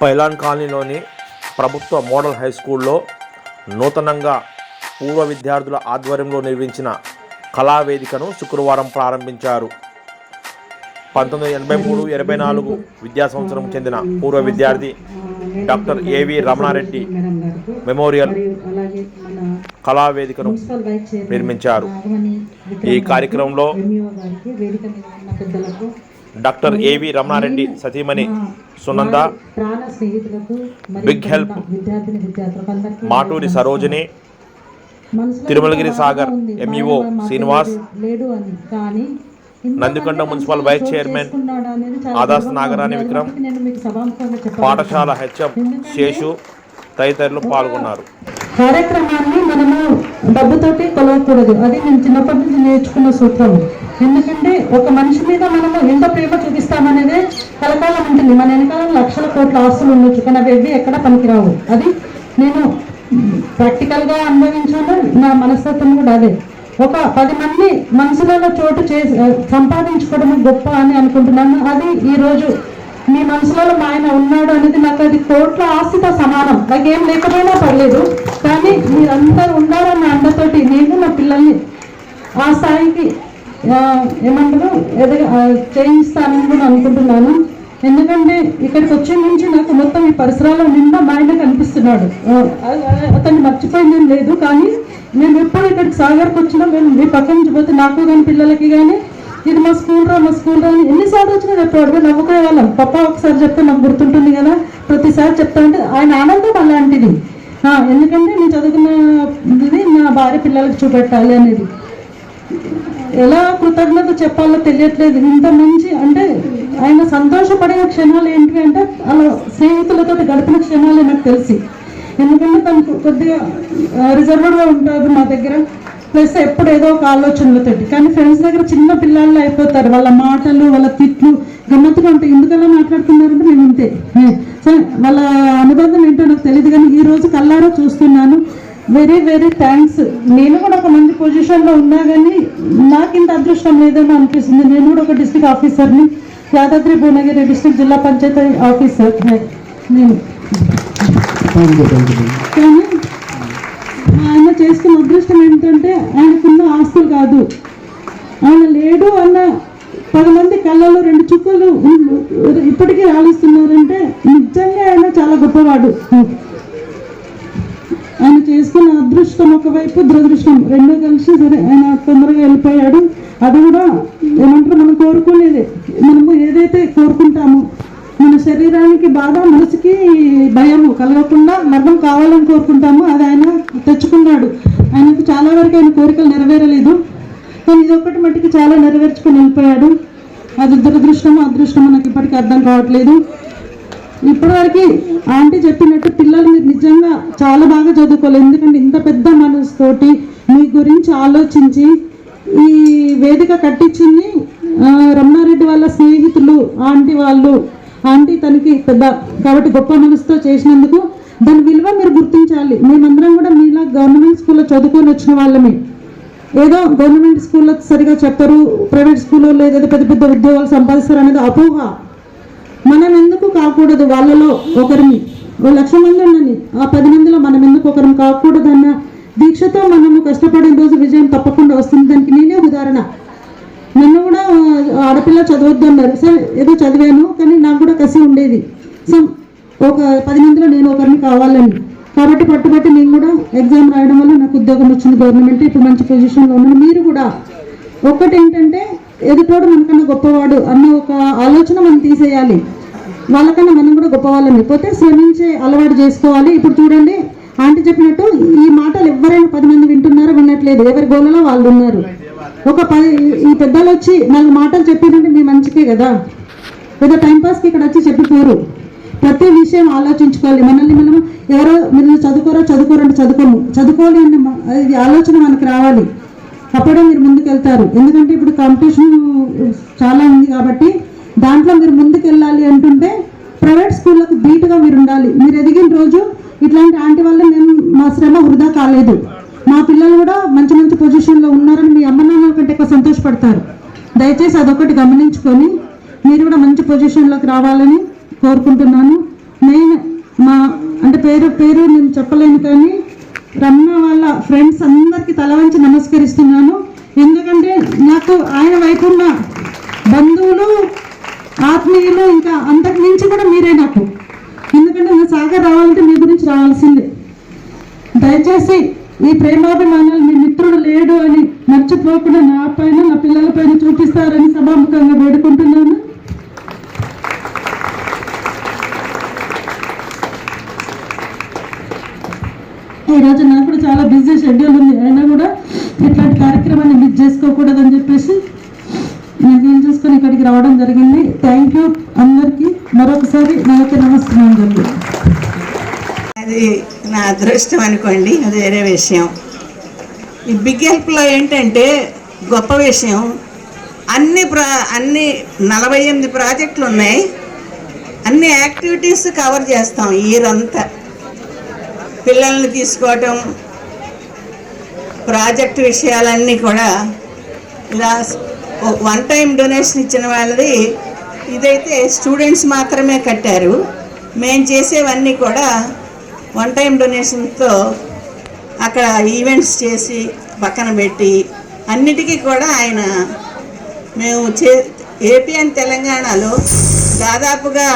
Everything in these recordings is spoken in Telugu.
పైలాన్ కాలనీలోని ప్రభుత్వ మోడల్ హై స్కూల్లో నూతనంగా పూర్వ విద్యార్థుల ఆధ్వర్యంలో నిర్మించిన కళావేదికను శుక్రవారం ప్రారంభించారు. పంతొమ్మిది వందల ఎనభై మూడు ఎనభై నాలుగు విద్యా సంవత్సరం చెందిన పూర్వ విద్యార్థి డాక్టర్ ఏవి రమణారెడ్డి మెమోరియల్ కళావేదికను నిర్మించారు. ఈ కార్యక్రమంలో డాక్టర్ ఏవి రమణారెడ్డి సతీమణి Sunanda big help Maturi Sarojini Tirumalagiri Sagar. MEO ఆయన Srinivas Nandikonda municipal vice chairman ఆదాస్ నాగరాణి. విక్రమ్. పాఠశాల హెచ్ఎం శేషు తదితరులు పాల్గొన్నారు కార్యక్రమాన్ని మనము డబ్బుతోటి కొలవకూడదు అది నేను చిన్నప్పటి నుంచి నేర్చుకున్న సూత్రం ఎందుకంటే ఒక మనిషి మీద మనము ఎంత ప్రేమ చూపిస్తామనేదే కలకాలం ఉంటుంది. మన వెనకాల లక్షల కోట్ల ఆస్తులు ఉండొచ్చు కానీ అవి ఎవ్వి ఎక్కడ పనికిరావు. అది నేను ప్రాక్టికల్గా అనుభవించాను నా మనస్తత్వం కూడా అదే. ఒక పది మంది మనసులలో చోటు చేసి సంపాదించుకోవడం గొప్ప అని అనుకుంటున్నాను. అది ఈరోజు మీ మనసులలో మా ఆయన ఉన్నాడు అనేది నాకు అది కోట్ల ఆస్తితో సమానం. నాకు ఏం లేకపోయినా పర్లేదు కానీ మీరందరూ ఉన్నారన్న అండతోటి నేను నా పిల్లల్ని ఆ స్థాయికి ఏమంటారు? ఎదగ చేయిస్తానని కూడా అనుకుంటున్నాను. ఎందుకంటే ఇక్కడికి వచ్చే నుంచి నాకు మొత్తం ఈ పరిసరాల నిండా మా ఆయన కనిపిస్తున్నాడు అతన్ని మర్చిపోయిందేం లేదు కానీ మేము ఎప్పుడు ఇక్కడికి సాగర్కి వచ్చినా మేము మీ పక్క నుంచి పోతే నాకు కానీ పిల్లలకి కానీ ఇది మా స్కూల్ రా మా స్కూల్ రా అని ఎన్నిసార్లు వచ్చినా చెప్పాడు నవ్వుకునే వాళ్ళం. పప్ప ఒకసారి చెప్తే నాకు గుర్తుంటుంది కదా ప్రతిసారి చెప్తా ఉంటే ఆయన ఆనందం అలాంటిది. ఎందుకంటే నేను చదువుకున్న ఇది నా భార్య పిల్లలకి చూపెట్టాలి అనేది. ఎలా కృతజ్ఞత చెప్పాలో తెలియట్లేదు. ఇంత మంచి అంటే ఆయన సంతోషపడిన క్షణాలు ఏంటి అంటే అలా స్నేహితులతో గడిపిన క్షణాలే నాకు తెలిసి. ఎందుకంటే తనకు కొద్దిగా రిజర్వ్డ్గా ఉంటారు మా దగ్గర. ప్లస్ ఎప్పుడు ఏదో ఒక ఆలోచనలతోటి. కానీ ఫ్రెండ్స్ దగ్గర చిన్న పిల్లల్లో అయిపోతారు. వాళ్ళ మాటలు వాళ్ళ తిట్లు గమ్మత్తుగా ఉంటాయి. ఎందుకలా మాట్లాడుతున్నారంటే మేము ఇంతే. వాళ్ళ అనుబంధం ఏంటో నాకు తెలియదు కానీ ఈ రోజు కల్లారా చూస్తున్నాను. Very very thanks. నేను కూడా ఒక మంచి పొజిషన్లో ఉన్నా కానీ నాకు ఇంత అదృష్టం లేదని అనిపిస్తుంది. నేను కూడా ఒక డిస్ట్రిక్ట్ ఆఫీసర్ని యాదాద్రి భువనగిరి డిస్ట్రిక్ట్ జిల్లా పంచాయతీ ఆఫీసర్ నేను. కానీ ఆయన చేసుకున్న అదృష్టం ఏంటంటే ఆయనకున్న ఆస్తులు కాదు. ఆయన లేడు అన్న పది మంది కళ్ళలో రెండు చుక్కలు ఇప్పటికీ రాలిస్తున్నారంటే నిజంగా ఆయన చాలా గొప్పవాడు. ఆయన చేసుకున్న అదృష్టం ఒకవైపు దురదృష్టం రెండు కలిసి సరే ఆయన తొందరగా వెళ్ళిపోయాడు. అది కూడా ఏమంటారు మనం కోరుకునేదే. మనము ఏదైతే కోరుకుంటామో మన శరీరానికి బాధ మనసుకి భయము కలగకుండా మరణం కావాలని కోరుకుంటాము అది ఆయన తెచ్చుకున్నాడు. ఆయనకు చాలా వరకు ఆయన కోరికలు నెరవేరలేదు. కానీ ఇది ఒకటి మట్టికి చాలా నెరవేర్చుకొని వెళ్ళిపోయాడు. అది దురదృష్టం అదృష్టం మనకి ఇప్పటికీ అర్థం కావట్లేదు. ఇప్పటివరకు ఆంటీ చెప్పినట్టు పిల్లలు మీరు నిజంగా చాలా బాగా చదువుకోలేదు ఎందుకంటే ఇంత పెద్ద మనసుతోటి మీ గురించి ఆలోచించి ఈ వేదిక కట్టించింది రమణారెడ్డి వాళ్ళ స్నేహితులు ఆంటీ వాళ్ళు. ఆంటీ తనకి పెద్ద కాబట్టి గొప్ప మనసుతో చేసినందుకు దాని విలువ మీరు గుర్తించాలి. మేమందరం కూడా మీలా గవర్నమెంట్ స్కూల్లో చదువుకొని వచ్చిన వాళ్ళమే. ఏదో గవర్నమెంట్ స్కూల్లో సరిగా చెప్పరు ప్రైవేట్ స్కూల్లో ఏదో పెద్ద పెద్ద ఉద్యోగాలు సంపాదిస్తారు అనేది అపోహ. మనం ఎందుకు కాకూడదు? వాళ్ళలో ఒకరిని. ఓ లక్ష మంది ఉండని ఆ పది మందిలో మనం ఎందుకు ఒకరం కాకూడదు అన్న దీక్షతో మనము కష్టపడిన రోజు విజయం తప్పకుండా వస్తుంది. దానికి నేనే ఉదాహరణ. నన్ను కూడా ఆడపిల్ల చదవద్దు అన్నారు. సరే ఏదో చదివాను కానీ నాకు కూడా కసి ఉండేది. సో ఒక పది మందిలో నేను ఒకరిని కావాలని. కాబట్టి పట్టుబట్టి నేను కూడా ఎగ్జామ్ రాయడం వల్ల నాకు ఉద్యోగం వచ్చింది గవర్నమెంట్ ఇప్పుడు మంచి పొజిషన్లో ఉన్నాను. మీరు కూడా. ఒక్కటేంటంటే ఎదుటోడు మనకన్నా గొప్పవాడు అన్న ఒక ఆలోచన మనం తీసేయాలి. వాళ్ళకన్నా మనం కూడా గొప్పవాళ్ళం. పోతే శ్రమించే అలవాటు చేసుకోవాలి. ఇప్పుడు చూడండి ఆంటీ చెప్పినట్టు ఈ మాటలు ఎవరైనా పది మంది వింటున్నారో వినట్లేదు. ఎవరి గోలలో వాళ్ళు ఉన్నారు. ఒక పది ఈ పెద్దలు వచ్చి నాలుగు మాటలు చెప్పారంటే మీ మంచికే కదా. ఏదో టైంపాస్కి ఇక్కడ వచ్చి చెప్పిపోరు. ప్రతి విషయం ఆలోచించుకోవాలి. మనల్ని మనం ఎవరో మీరు చదువుకోరో చదువుకోరంటే చదువుకోము. చదువుకోవాలి అన్న ఇది ఆలోచన మనకు రావాలి. అప్పుడే మీరు ముందుకు వెళ్తారు ఎందుకంటే ఇప్పుడు కాంపిటీషన్ చాలా ఉంది కాబట్టి దాంట్లో మీరు ముందుకు వెళ్ళాలి అంటుంటే ప్రైవేట్ స్కూళ్ళకు ధీటుగా మీరు ఉండాలి మీరు ఎదిగిన రోజు ఇట్లాంటి ఆంటీ వల్ల మేము మా శ్రమ వృధా కాలేదు. మా పిల్లలు కూడా మంచి మంచి పొజిషన్లో ఉన్నారని మీ అమ్మ నాన్నల కంటే ఎక్కువ సంతోషపడతారు. దయచేసి అదొకటి గమనించుకొని మీరు కూడా మంచి పొజిషన్లోకి రావాలని కోరుకుంటున్నాను. మెయిన్ మా అంటే పేరు పేరు నేను చెప్పలేను కానీ రమ్మ వాళ్ళ ఫ్రెండ్స్ అందరికీ తల వంచి నమస్కరిస్తున్నాను. ఎందుకంటే నాకు ఆయన వైపు ఉన్న బంధువులు ఆత్మీయులు ఇంకా అంతకు మించి కూడా మీరే నాకు. ఎందుకంటే నా సాగర్ రావాలంటే మీ గురించి రావాల్సిందే. దయచేసి ఈ ప్రేమాభిమానాలు మీ మిత్రుడు లేడు అని మర్చిపోకుండా నా పైన నా పిల్లల పైన చూపిస్తారని సభాముఖంగా వేడుకుంటున్నాను. ఈరోజు నాకు కూడా చాలా బిజీ షెడ్యూల్ ఉంది. అయినా కూడా ఇట్లాంటి కార్యక్రమాన్ని మిస్ చేసుకోకూడదని చెప్పేసి ఇక్కడికి రావడం జరిగింది. థ్యాంక్ యూ అందరికీ. మరొకసారి నాకు నమస్కారం అది నా అదృష్టం అనుకోండి అది వేరే విషయం. ఈ బిగ్ హెల్ప్లో ఏంటంటే గొప్ప విషయం. అన్ని ప్రా అన్ని నలభై ఎనిమిది ప్రాజెక్టులు ఉన్నాయి. అన్ని యాక్టివిటీస్ కవర్ చేస్తాం ఇయర్ పిల్లల్ని తీసుకోవటం ప్రాజెక్ట్ విషయాలన్నీ కూడా ఇలా వన్ టైం డొనేషన్ ఇచ్చిన వాళ్ళది. ఇదైతే స్టూడెంట్స్ మాత్రమే కట్టారు. మేము చేసేవన్నీ కూడా వన్ టైం డొనేషన్తో అక్కడ ఈవెంట్స్ చేసి పక్కన పెట్టి అన్నిటికీ కూడా ఆయన మేము చే ఏపీ అండ్ తెలంగాణలో దాదాపుగా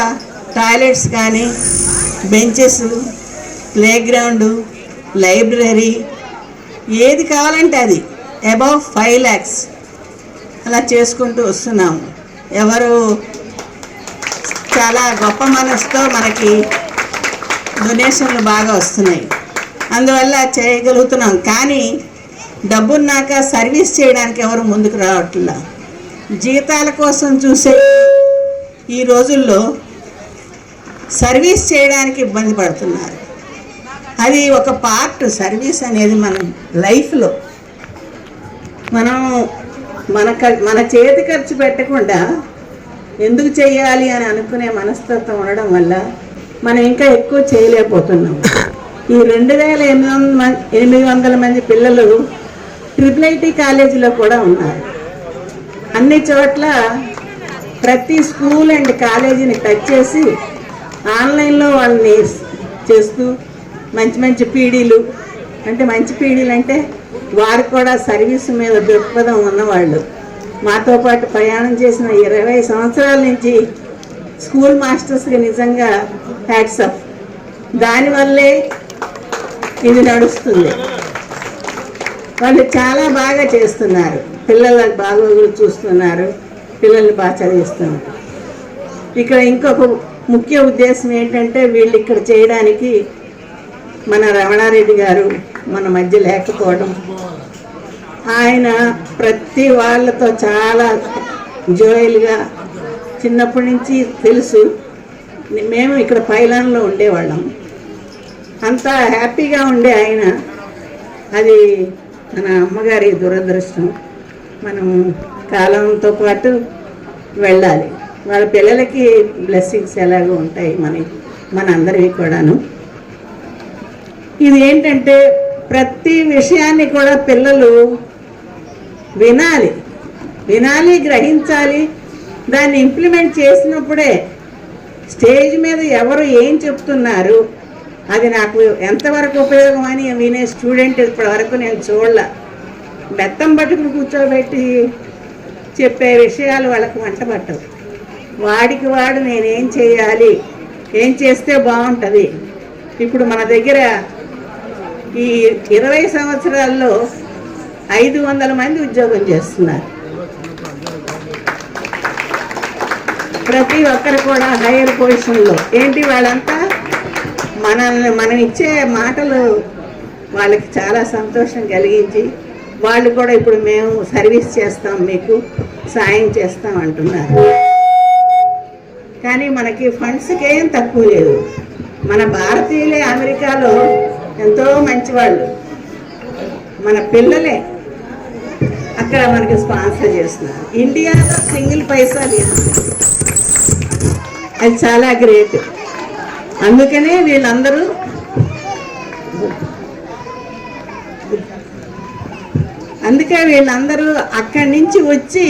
టాయిలెట్స్ కానీ బెంచెస్ ప్లేగ్రౌండు లైబ్రరీ ఏది కావాలంటే అది అబౌవ్ ఫైవ్ ల్యాక్స్. అలా చేసుకుంటూ వస్తున్నాము. ఎవరు చాలా గొప్ప మనసుతో మనకి డొనేషన్లు బాగా వస్తున్నాయి. అందువల్ల చేయగలుగుతున్నాం. కానీ డబ్బున్నాక సర్వీస్ చేయడానికి ఎవరు ముందుకు రావట్లా. జీతాల కోసం చూసే ఈ రోజుల్లో సర్వీస్ చేయడానికి ఇబ్బంది పడుతున్నారు. అది ఒక పార్ట్ సర్వీస్ అనేది మన లైఫ్లో మనం మన మన చేతి ఖర్చు పెట్టకుండా ఎందుకు చేయాలి అని అనుకునే మనస్తత్వం ఉండడం వల్ల మనం ఇంకా ఎక్కువ చేయలేకపోతున్నాం. ఈ రెండు వేల ఎనిమిది వందల మంది ఎనిమిది వందల మంది పిల్లలు ట్రిపుల్ ఐటీ కాలేజీలో కూడా ఉన్నారు. అన్ని చోట్ల ప్రతి స్కూల్ అండ్ కాలేజీని టచ్ చేసి ఆన్లైన్లో వాళ్ళని చేస్తూ మంచి మంచి పీడీలు అంటే మంచి పీడీలు అంటే వారు కూడా సర్వీస్ మీద దృక్పథం ఉన్నవాళ్ళు. మాతో పాటు ప్రయాణం చేసిన ఇరవై సంవత్సరాల నుంచి స్కూల్ మాస్టర్స్కి నిజంగా హ్యాట్సప్ దానివల్లే ఇది నడుస్తుంది. వాళ్ళు చాలా బాగా చేస్తున్నారు. పిల్లల బాగోగులు చూస్తున్నారు. పిల్లల్ని బాగా చదివిస్తున్నారు. ఇక్కడ ఇంకొక ముఖ్య ఉద్దేశం ఏంటంటే వీళ్ళు ఇక్కడ చేయడానికి మన రమణారెడ్డి గారు మన మధ్య లేకపోవడం. ఆయన ప్రతి వాళ్ళతో చాలా జోయల్గా చిన్నప్పటి నుంచి తెలుసు. మేము ఇక్కడ పైలాన్లో ఉండేవాళ్ళం. అంత హ్యాపీగా ఉండే ఆయన. అది మన అమ్మగారి దురదృష్టం. మనం కాలంతో పాటు వెళ్ళాలి. వాళ్ళ పిల్లలకి బ్లెస్సింగ్స్ ఎలాగో ఉంటాయి మన మన అందరివి కూడాను. ఇది ఏంటంటే ప్రతి విషయాన్ని కూడా పిల్లలు వినాలి. వినాలి గ్రహించాలి. దాన్ని ఇంప్లిమెంట్ చేసినప్పుడే స్టేజ్ మీద ఎవరు ఏం చెప్తున్నారు అది నాకు ఎంతవరకు ఉపయోగం అని వినే స్టూడెంట్ ఇప్పటి వరకు నేను చూడలే. బెత్తం పట్టుకుని కూర్చోబెట్టి చెప్పే విషయాలు వాళ్ళకు వంట పట్టవు. వాడికి వాడు నేనేం చేయాలి ఏం చేస్తే బాగుంటుంది. ఇప్పుడు మన దగ్గర ఈ ఇరవై సంవత్సరాల్లో ఐదు వందల మంది ఉద్యోగం చేస్తున్నారు. ప్రతి ఒక్కరు కూడా హైయర్ పొజిషన్లో. ఏంటి వాళ్ళంతా? మనల్ని మనం ఇచ్చే మాటలు వాళ్ళకి చాలా సంతోషం కలిగించి వాళ్ళు కూడా ఇప్పుడు మేము సర్వీస్ చేస్తాం మీకు సాయం చేస్తాం అంటున్నారు. కానీ మనకి ఫండ్స్కి ఏం తక్కువ లేదు మన భారతీయులే అమెరికాలో ఎంతో మంచివాళ్ళు. మన పిల్లలే అక్కడ మనకి స్పాన్సర్ చేస్తున్నారు. ఇండియాలో సింగిల్ పైసా లేదు. అది చాలా గ్రేట్ అందుకనే వీళ్ళందరూ అందుకే వీళ్ళందరూ అక్కడి నుంచి వచ్చి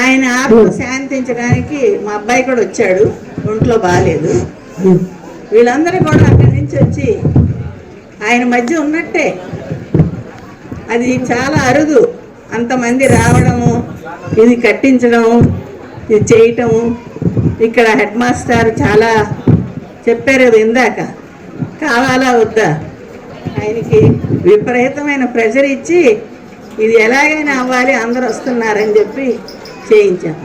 ఆయన ఆత్మ శాంతించడానికి మా అబ్బాయి కూడా వచ్చాడు. ఒంట్లో బాగాలేదు వీళ్ళందరూ కూడా అక్కడి నుంచి వచ్చి ఆయన మధ్య ఉన్నట్టే. అది చాలా అరుదు. అంతమంది రావడము ఇది కట్టించడము ఇది చేయటము. ఇక్కడ హెడ్ మాస్టర్ చాలా చెప్పారు అది ఇందాక. కావాలా వద్దా? ఆయనకి విపరీతమైన ప్రెషర్ ఇచ్చి ఇది ఎలాగైనా అవ్వాలి అందరూ వస్తున్నారని చెప్పి చేయించాం